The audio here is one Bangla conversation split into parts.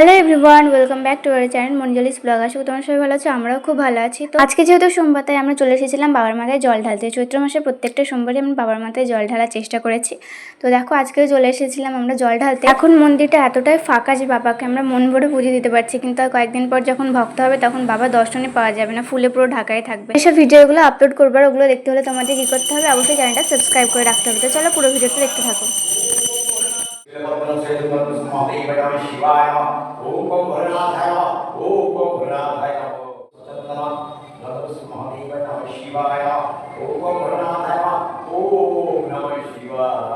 Hello everyone welcome back to our channel মঞ্জলিস blog আশা তোমার সবাই ভালো আছো, আমরাও খুব ভালো আছি। তো আজকে যেহেতু সোমবার, তাই আমরা চলে এসেছিলাম বাবার মাথায় জল ঢালতে। চৈত্র মাসের প্রত্যেকটা সোমবারই আমি বাবার মাথায় জল ঢালার চেষ্টা করেছি। তো দেখো, আজকেও চলে এসেছিলাম আমরা জল ঢালতে। এখন মন্দিরটা এতটাই ফাঁকা যে বাবাকে আমরা মন ভরে পুজো দিতে পারছি, কিন্তু আর কয়েকদিন পর যখন ভক্ত হবে, তখন বাবা দর্শনে পাওয়া যাবে না, ফুলে পুরো ঢাকায় থাকবে। এসব ভিডিওগুলো আপলোড করবার, ওগুলো দেখতে হলে তোমাদের কী করতে হবে, অবশ্যই চ্যানেলটা সাবস্ক্রাইব করে রাখতে হবে। তো চলো পুরো ভিডিওটা দেখতে থাকো। の聖徒の息子の言い方は芝居の王国をなさいの王国をなさいのそちらの息子の言い方は芝居の王国をなさいの王国なの芝居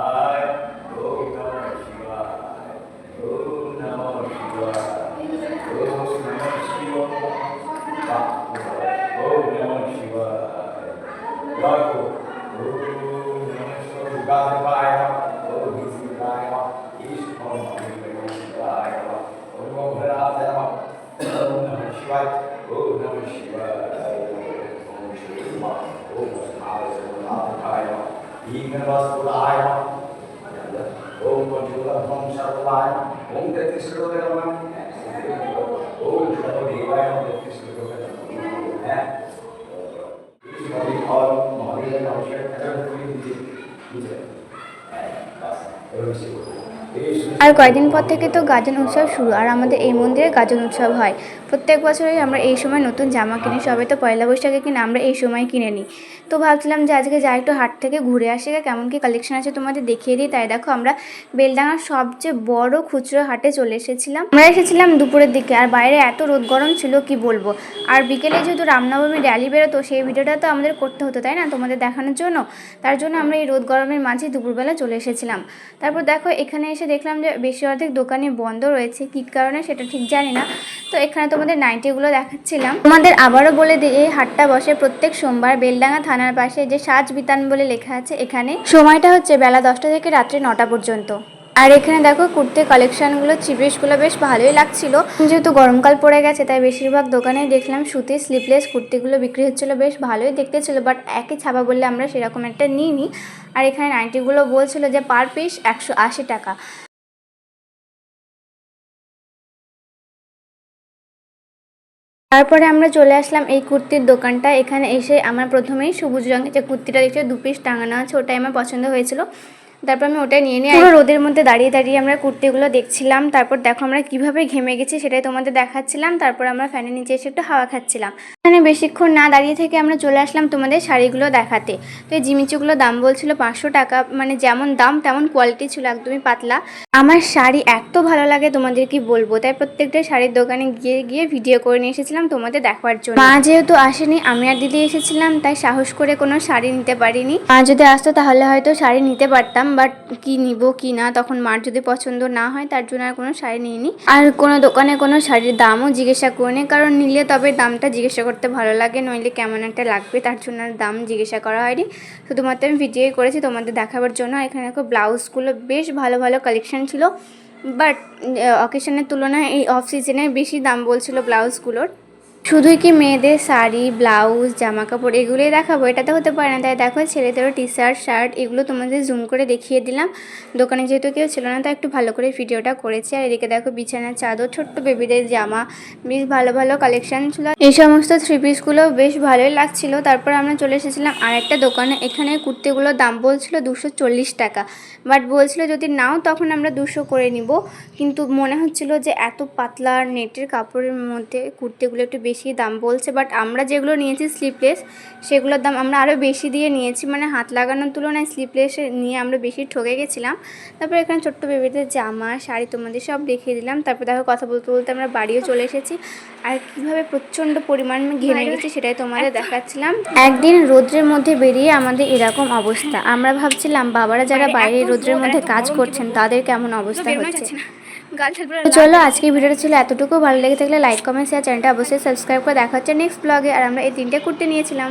ガーファイ。श्रीनिवास पुराय ओम पंचूला ओम सर्वाय ओम तेतीस करोड़ का मन ओम सर्वदेवाय ओम तेतीस करोड़ का मन है इस मोदी और मोदी का आवश्यक कदम कोई नहीं है बस और इसी को আর কয়েকদিন পর থেকে তো গাজন উৎসব শুরু, আর আমাদের এই মন্দিরে গাজন উৎসব হয়। প্রত্যেক বছরই আমরা এই সময় নতুন জামা কিনি সবাই তো পয়লা বৈশাখে কিনে আমরা এই সময় কিনে নিই। তো ভাবছিলাম যে আজকে যা একটু হাট থেকে ঘুরে আসি কেমন কি কালেকশন আছে তোমাদের দেখিয়ে দিই। তাই দেখো আমরা বেলডাঙার সবচেয়ে বড় খুচরো হাটে চলে এসেছিলাম। আমরা এসেছিলাম দুপুরের দিকে, আর বাইরে এত রোদ গরম ছিল, কি বলব? আর বিকেলে যেহেতু রামনবমী র্যালি বেরোতো, সেই ভিডিওটা তো আমাদের করতে হতো, তাই না? তোমাদের দেখানোর জন্য। তার জন্য আমরা এই রোদ গরমের মাঝে দুপুরবেলা চলে এসেছিলাম। তারপর দেখো এখানে এসে দেখলাম যে বেশি অর্ধেক দোকানে বন্ধ রয়েছে। কী কারণে সেটা ঠিক জানি না। তো এখানে তোমাদের নাইটিগুলো দেখাচ্ছিলাম। তোমাদের আবারও বলে দিই, এই হাটটা বসে প্রত্যেক সোমবার বেলডাঙ্গা থানার পাশে যে সাজ বিতান বলে লেখা আছে, এখানে সময়টা হচ্ছে বেলা দশটা থেকে রাত্রি নটা পর্যন্ত। আর এখানে দেখো কুর্তির কালেকশনগুলো চিপিসগুলো বেশ ভালোই লাগছিল। যেহেতু গরমকাল পড়ে গেছে, তাই বেশিরভাগ দোকানেই দেখলাম সুতির স্লিপলেস কুর্তিগুলো বিক্রি হচ্ছিল, বেশ ভালোই দেখতে ছিল বাট একই ছাপা বললে আমরা সেরকম একটা নিইনি। আর এখানে নাইটিগুলো বলছিল যে পার পিস একশো আশি টাকা। তারপরে আমরা চলে আসলাম এই কুর্তির দোকানটা। এখানে এসে আমার প্রথমেই সবুজ রঙের যে কুর্তিটা দেখছি, দু পিস টাঙানো আছে, ওটাই আমার পছন্দ হয়েছিল। তারপর আমি ওটা নিয়ে নিয়ে পুরো রোদের মধ্যে দাঁড়িয়ে দাঁড়িয়ে আমরা কুর্তিগুলো দেখছিলাম তারপর দেখো আমরা কীভাবে ঘেমে গেছি সেটাই তোমাদের দেখাচ্ছিলাম তারপর আমরা ফ্যানের নিচে এসে একটু হাওয়া খাচ্ছিলাম। এখানে বেশিক্ষণ না দাঁড়িয়ে থেকে আমরা চলে আসলাম তোমাদের শাড়িগুলো দেখাতে। তো এই জিমিচুগুলো দাম বলছিল পাঁচশো টাকা মানে যেমন দাম তেমন কোয়ালিটি ছিল একদমই পাতলা। আমার শাড়ি এত ভালো লাগে তোমাদের কি বলব তাই প্রত্যেকটা শাড়ির দোকানে গিয়ে গিয়ে ভিডিও করে নিয়ে এসেছিলাম তোমাদের দেখার জন্য। মা যেহেতু আসেনি আমি আর দিদি এসেছিলাম তাই সাহস করে কোনো শাড়ি নিতে পারিনি। মা যদি আসতো তাহলে হয়তো শাড়ি নিতে পারতাম বাট কি নিব, কি না, তখন মার যদি পছন্দ না হয়, তার জন্য আর কোনো শাড়ি নিইনি। আর কোনো দোকানে কোনো শাড়ির দামও জিজ্ঞাসা করিনি, কারণ নিলে তবে দামটা জিজ্ঞাসা করতে ভালো লাগে, নইলে কেমন একটা লাগবে, তার জন্য আর দাম জিজ্ঞাসা করা হয়নি। শুধুমাত্র আমি ভিডিওই করেছি তোমাদের দেখাবার জন্য এখানে দেখো ব্লাউজগুলো বেশ ভালো ভালো কালেকশন ছিল। বাট অকেশনের তুলনায় এই অফ সিজনে বেশি দাম বলছিল ব্লাউজগুলোর। শুধুই কি মেয়েদের শাড়ি, ব্লাউজ জামা কাপড় এগুলোই দেখাবো? এটা তো হতে পারে না। তাই দেখো, ছেলেদেরও টি শার্ট শার্ট এগুলো তোমাদের জুম করে দেখিয়ে দিলাম। দোকানে যেহেতু কেউ ছিল না, তাই একটু ভালো করে ভিডিওটা করেছি। আর এদিকে দেখো, বিছানার চাদর, ছোট্ট বেবিদের জামা, বেশ ভালো ভালো কালেকশান ছিল। এই সমস্ত থ্রি পিসগুলো বেশ ভালোই লাগছিল। তারপর আমরা চলে এসেছিলাম আর একটা দোকানে। এখানে কুর্তিগুলোর দাম বলছিল দুশো চল্লিশ টাকা। বাট বলছিল যদি নাও, তখন আমরা দুশো করে নিব। কিন্তু মনে হচ্ছিল যে এত পাতলা নেটের কাপড়ের মধ্যে কুর্তিগুলো একটু বেশি দাম বলছে বাট আমরা যেগুলো নিয়েছি স্লিপলেস সেগুলোর দাম আমরা আরও বেশি দিয়ে নিয়েছি। মানে হাত লাগানোর তুলনায় স্লিপলেস নিয়ে আমরা বেশি ঠকে গেছিলাম। তারপর এখানে ছোট্ট বেবিদের জামা শাড়ি তোমাদের সব দেখিয়ে দিলাম। তারপর দেখো কথা বলতে বলতে আমরা বাড়িও চলে এসেছি। আর কীভাবে প্রচণ্ড পরিমাণ ঘেমে গেছি সেটাই তোমাদের দেখাচ্ছিলাম। একদিন রোদ্রের মধ্যে বেরিয়ে আমাদের এরকম অবস্থা। আমরা ভাবছিলাম বাবারা যারা বাইরে রোদ্রের মধ্যে কাজ করছেন তাদের কেমন অবস্থা হচ্ছে? চলো আজকে ভিডিওটা ছিল এতটুকু। ভালো লেগে থাকলে লাইক কমেন্ট শেয়ার চ্যানেলটা অবশ্যই সাবস্ক্রাইব করে দেখা হচ্ছে নেক্সট ব্লগে আর আমরা এই তিনটে কুর্তি নিয়েছিলাম।